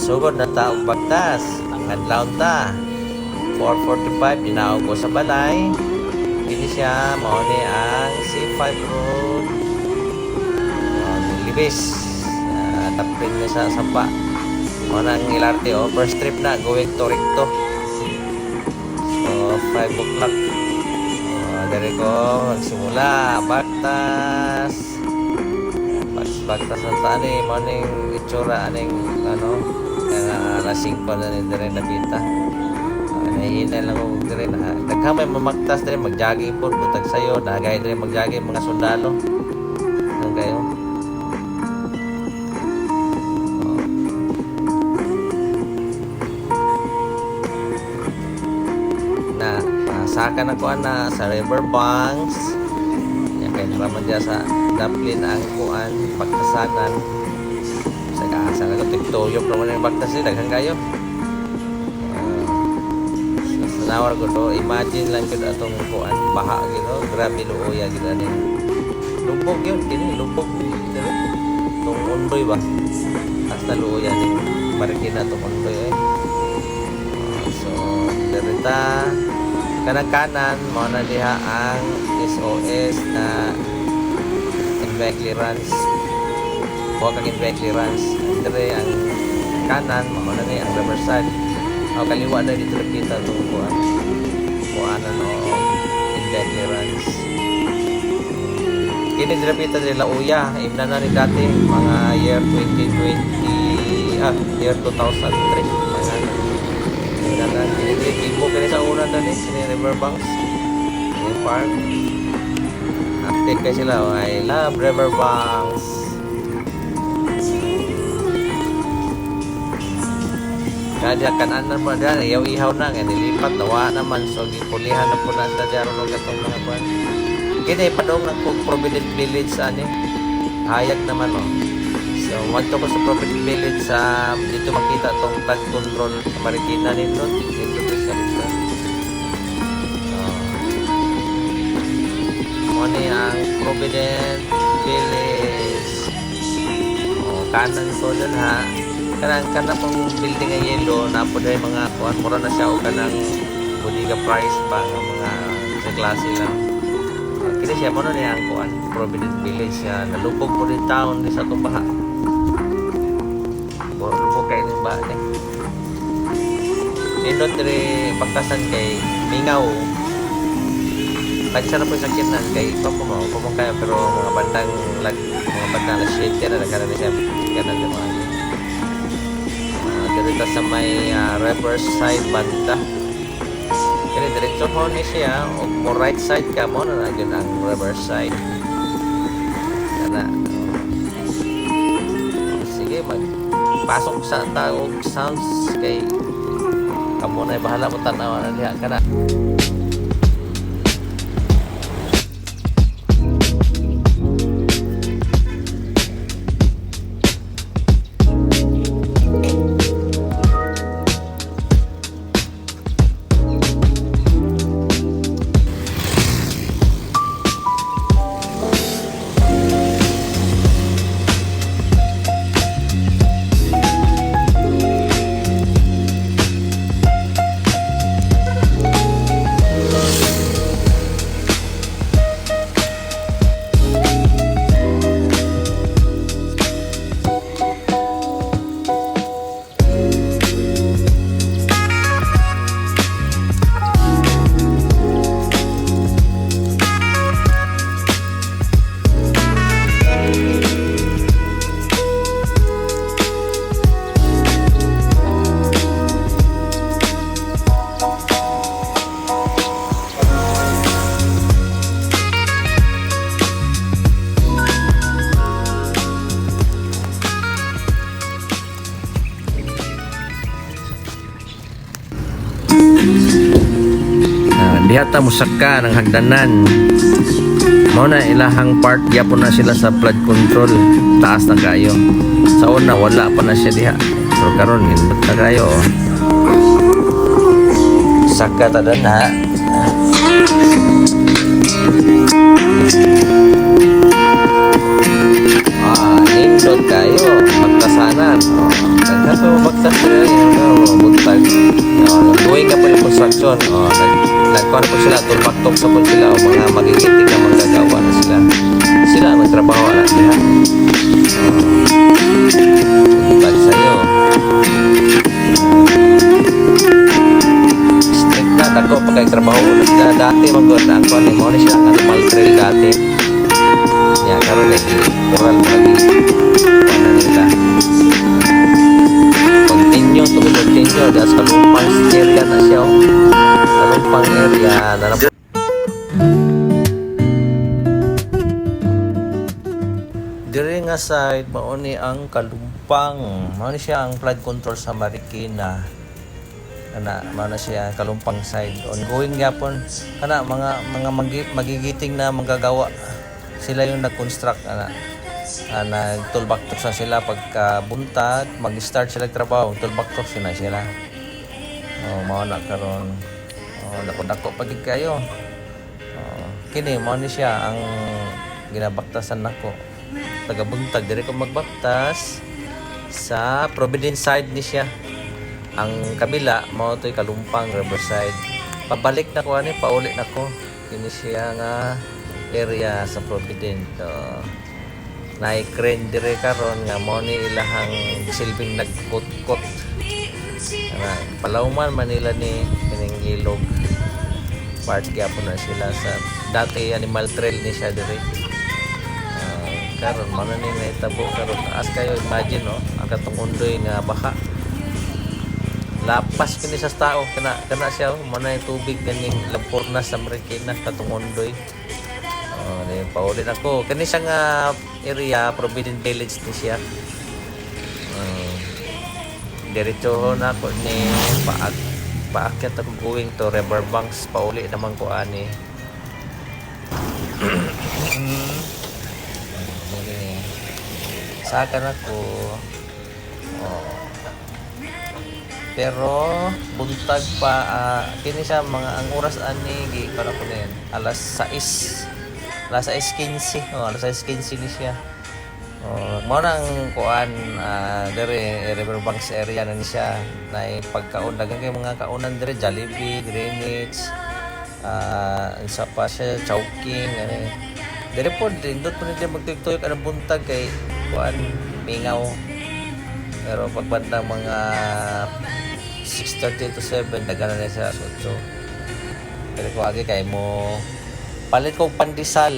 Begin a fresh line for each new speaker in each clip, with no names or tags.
Sugod na taong bagtas. Kadlaw ta. 4.45, dinaog ko sa balay. Kini siya, mao ni ang C5 Road. Libis. Uh, tapin na sa sampa. Mao na ang ilarte, oh. First trip na, going to Recto. So, 5 o'clock. Uh, dari ko, magsimula. Bagtas. Bags, bagtas na ta, ani. Mao ning itsura, aning, ano, uh, lasing pa na ni Dire Nabita. Uh, nahihina lang ako dire na nagkamay mamagtas dire magjogging po butag sayo nagay dire magjogging mga sundalo ang kayo na pasaka na kuan na sa river banks naman dyan sa Dublin ang kuan pagkasanan. Sa kaasa na ko tiktuyok naman yung bagtas eh daghang kayo. Sa nawar ko to imagine lang ko atong kuan baha gito grabe luoya gito ani lubog yun. Kini lubog dito tong undoy ba? Hasta luoya ni marikina tong undoy eh. So derita kanang kanan mo na diha ang SOS na invite clearance huwag kang invite clearance dire ang kanan mo na ni ang riverside. O kaliwa na dito kita itong kuan kuanan o invite clearance kini dire kita nila uya imna na ni dati mga year 2020 ah year 2003 Dagan, ibo kini sa una na ni sini Riverbanks. Ni park. Update kay sila, I love Riverbanks. Kaya kanan mo dyan, iyaw-ihaw na, kaya nilipat, nawa naman, so gipulihan na po na sa dyan, ro gatong mga kwan. Kini, padong na kung Provident Village sa ani. Hayag naman, oh. So, wadto ko sa Provident Village sa dito makita tong tag control Marikina nito dito to sa lista. So, ni ang Provident Village. Oh, kanan ko dun ha. Kanang kana pong building nga yellow na po dahil mga kuan mura na siya o kanang bodega price ba nga mga sa klase lang. Kini siya mo na niya ang kuan Provident Village siya nalubog po rin town ni sa tumbaha. Ni. Nindot dire pagkasan kay Mingaw. Tagsara po sa kinan kay pa po mo pumong kayo pero mga bandang lag mga bandang alas 7 na nagkaroon siya kanan ng mga uh, dito sa may uh, Riverside banda kini diretso ho ni siya o right side ka mo na nagyan ang Riverside kana pasok sa taog sounds kay kamo na bahala mo tanawa na diha kana Ah, diha ta musaka ng hagdanan. Mao na ilahang part gyapon na sila sa flood control. Taas na kayo. Sa una wala pa na siya diha. Pero karon hindot na kayo. oh. Saka ta ha. Ah. nindot kayo magtasanan oh, magtas sila yun oh, doing ka pa yung construction oh, nagkuhan po sila tulpak-tok sa po sila o mga magigiting na magagawa na sila? Sila ang nagtrabaho na diha oh, buntag sa'yo. Strict na dako pag kay trabaho na dati magod ang kuhan ni siya? Ang animal trail dati. Ya karon lagi moral mo lagi ano nila continue to continue da sa lumpang area na siya area na na Dire nga side mauni ang kalumpang. Mao ni siya ang flood control sa Marikina. Ana mao na siya kalumpang side. Ongoing gyapon kana mga mga magi- magigiting na manggagawa. Sila yung nag-construct ana. Uh, nagtulbaktok sa sila pagka buntag, mag-start sila trabaho, tulbaktok sila sila. Oh, mao na karon. Oh, dako dako pagid kayo. Oh, kini mao ni siya ang ginabaktasan nako. Taga buntag dire ko magbaktas sa Providence side ni siya. Ang kabila mao to'y Kalumpang Riverside. Pabalik na ko ani, pauli na ko. Kini siya nga area sa Providence. Oh, crane dire karon nga mo ni ilahang silbing nagkot-kot. Ana, Palauman Manila ni ilog. Part gyapon na sila sa dati animal trail ni siya dire. Ah, karon mo na ni naitabo karon as kayo imagine no ang katong nga baka lapas kini sa tao kana kana siya oh, mo na yung tubig kaning lampurnas sa Marikina katong undoy Oh, ni paulit ako. Kani siya nga area, Provident Village ni siya. Uh, diretso na ako ni paak paakyat ako going to Riverbanks pauli naman ko ani. Okay. Saka na ko. Oh. Pero buntag pa ah, kini siya mga ang oras ani gi para ko alas 6 alas 6:15 oh alas 6:15 ni siya oh mo nang kuan ah, dire Riverbanks area na ni siya. Na pagkaon dagan kay mga kaunan dire Jollibee Greenwich ah isa pa siya Chowking ani dire po dindot po nila magtuyok ang buntag kay kuan mingaw. Pero pagbanda mga 6.30 to 7, dagana na siya sa 8. Pero ko agi kay mo palit ko pandisal.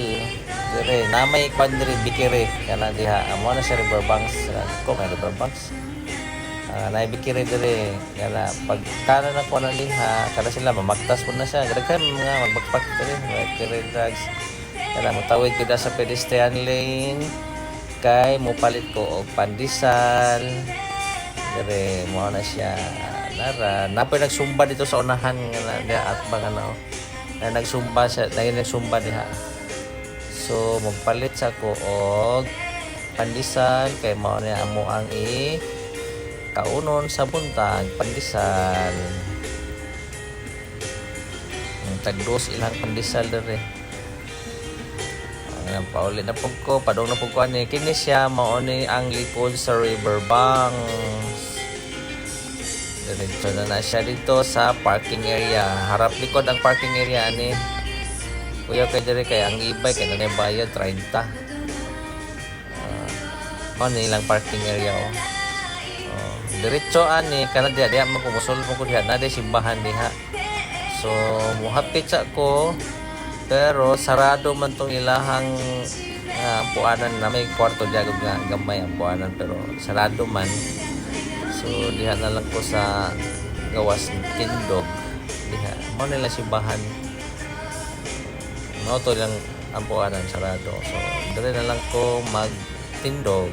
Dire, namay kwan dire bikiri kana diha. Amo na sa Riverbanks ko kay Riverbanks. Ah, na bikiri dire kana pag kana na ko na diha kada sila mamagtas po na siya. Daghan mga magbakpak dire, bikiri drugs. Kana motawid kita sa pedestrian lane kay mo palit ko og pandisal dire mo na siya nara napay nagsumba dito sa unahan nga at baka na na nagsumba siya na nagsumba diha so magpalit sa ko og pandisal kay mao na amo ang i kaunon sa buntag pandisal ang tagdos ilang pandisal dire. Ang paulit na pug ko padong na pug ko ani. Kini siya mao ni ang likod sa riverbanks Diretso na na siya dito sa parking area. Harap likod ang parking area ani. Kuya kay dire kay ang e-bike kay na bayad 30. Uh, ano ilang parking area oh. oh diretso ani kana diha diha man kumusul mo ko na di simbahan diha. So muhapit sa ko pero sarado man tong ilahang uh, puanan na may kwarto diha gamay ang puanan pero sarado man So diha na lang ko sa gawas tindog. Diha mo nila simbahan. No to lang ang puanan sarado. So dire na lang ko magtindog.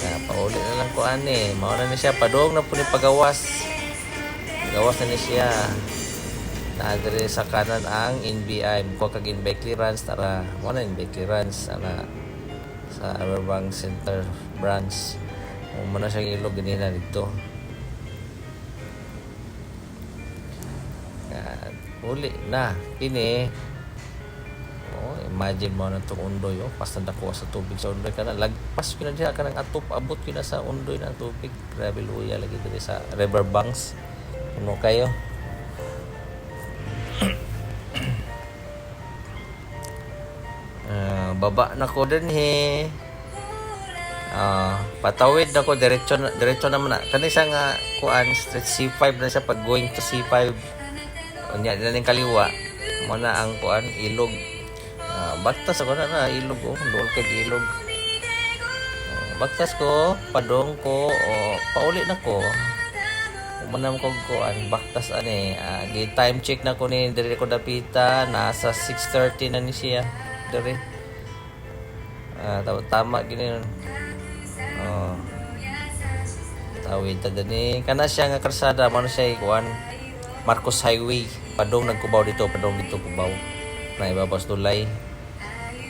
Kaya pauli na lang ko ani. Mao na siya padong na po ni pagawas. Gawas na ni siya. Na dire sa kanan ang NBI. Mukha kag NBI clearance tara. Mo na NBI clearance ana sa Riverbank Center branch. Kung mo na siyang ilog ganina dito. Yan. Uli na. Kini. Oh, Imagine mo na itong undoy, oh, pas na sa tubig sa undoy ka na. Lagpas ko na diya ka ng atop, abot ko na sa undoy ng tubig. Grabe luya lagi dito sa river banks. Ano kayo? Ah, baba na ko din he. Ah, patawid na ko diretso na, diretso naman na. Kani siya nga kuan stretch C5 na siya pag going to C5. Unya na ning kaliwa. Mo na ang kuan ilog. Ah, baktas ako na na ilog oh, dool kay ilog. Ah, baktas ko, padong ko, o pauli na ko. Umanam ko kuan baktas ani. Ah, gi time check na ko ni dire ko dapita nasa 6:30 na ni siya. Dire. Tama, tama gini. Oh. Tawid ta dani kana siya nga karsada mo na siya kuan Marcos Highway padong nagkubaw dito padong dito kubaw. Na ibabaw sa tulay.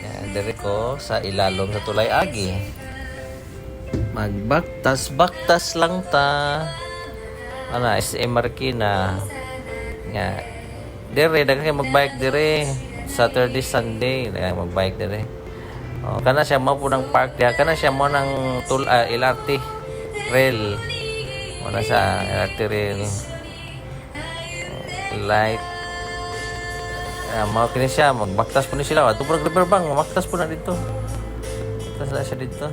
Yan dire ko sa ilalom sa tulay agi. Magbaktas baktas lang ta. Ana SM Marikina nga dire dagan kay magbike dire Saturday Sunday dagan magbike dire oh kana siya mo po ng park diha kana siya mo ng tul ah, LRT rail mo na sa LRT rail light Ah, mga kini siya, magbaktas po ni sila. Ito po river bank, magbaktas po na dito. Baktas na siya dito.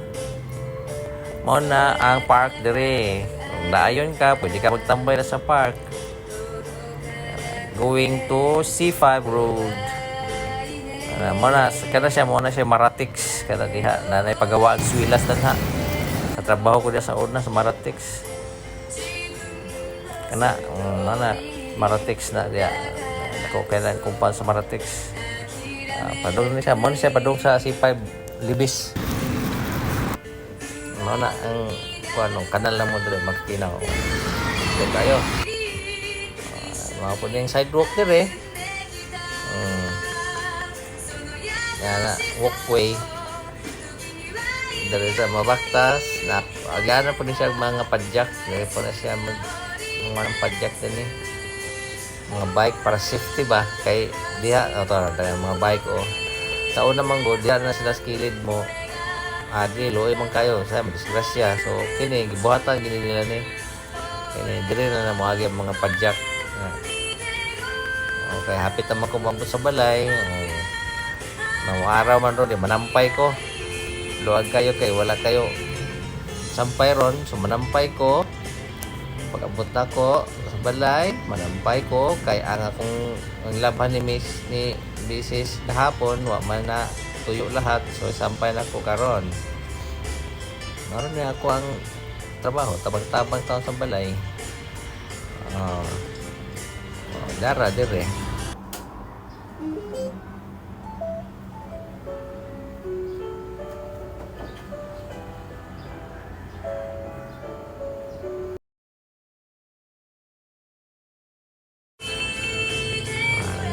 Mao na ang park dire. Kung naayon ka, pwede ka magtambay na sa park. Going to C5 Road. Uh, mo na, kada siya, mo na siya Maratix. Kada diha, na pagawa ang swilas na ha. Sa trabaho ko diya sa una sa Maratix. Kana, um, na, Maratix na diya. Ako kailan kumpan sa Maratix. Uh, padong na siya. Mo na siya padong sa C5 Libis. Mo na ang kung anong kanal lang mo dito makikina ko. Ito tayo. Uh, mga po yung sidewalk dire. Um, na, walkway. Dari sa mabaktas, na agana po ni mga padjak. Dari po na siya mag mga padjak din eh. Mga bike para safety ba? Kay diha oh, to mga bike oh sa una man go diha na sila sa mo. Adi loy man kayo. Sa disgrasya so kini gibuhatan gini nila ni. Kini dire na na mga mga padjak okay hapit na makumambot sa balay. oh. Nang araw man ron manampay ko luwag kayo kay wala kayo sampay ron so manampay ko pag abot na ko sa balay, manampay ko kay ang akong ang laban ni Miss ni Mrs. kahapon wa man na tuyo lahat so sampay na ko karon. Naroon na ako ang trabaho, tabang-tabang taon sa balay. Oh. oh dara dire.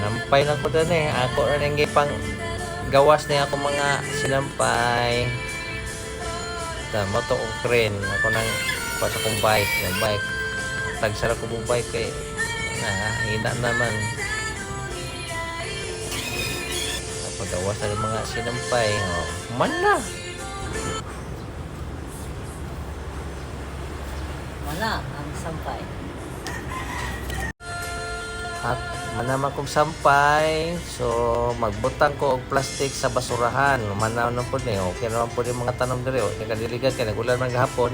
Ah, nampay lang ko doon eh. Ako rin ang pang gawas na ako mga sinampay. Ta mo to og crane. Ako nang kuha sa kong bike, yung bike. Tagsara ko mong bike kay na hina naman. Ako gawas na mga sinampay. Oh, man na.
Wala ang sampay.
At manaman kong sampay. So, magbutang ko og plastic sa basurahan. Manaw na po ni. Okay naman po yung mga tanong diri. Okay ka diligan kaya nagulan man gahapon.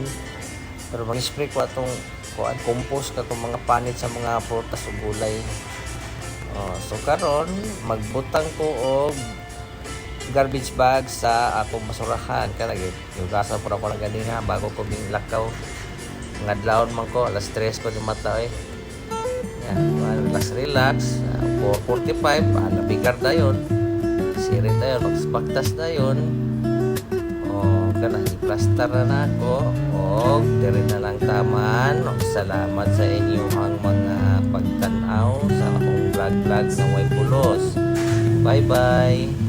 Pero mag-spray ko atong kuan compost ka itong mga panit sa mga prutas o gulay. Oh, so karon magbutang ko og garbage bag sa akong basurahan kaya yugasan po ako ng ganina bago ko bing lakaw ngadlawon man ko alas 3 ko ni mata eh yan, relax, relax. Uh, 4.45, ah, nabigar na yun. Sirit na yun, magsbaktas na yun. O, kana, i-plaster na na ako. O, dire na lang taman. O, salamat sa inyong mga pagtanaw sa akong vlog-vlog sa Way. Bye-bye!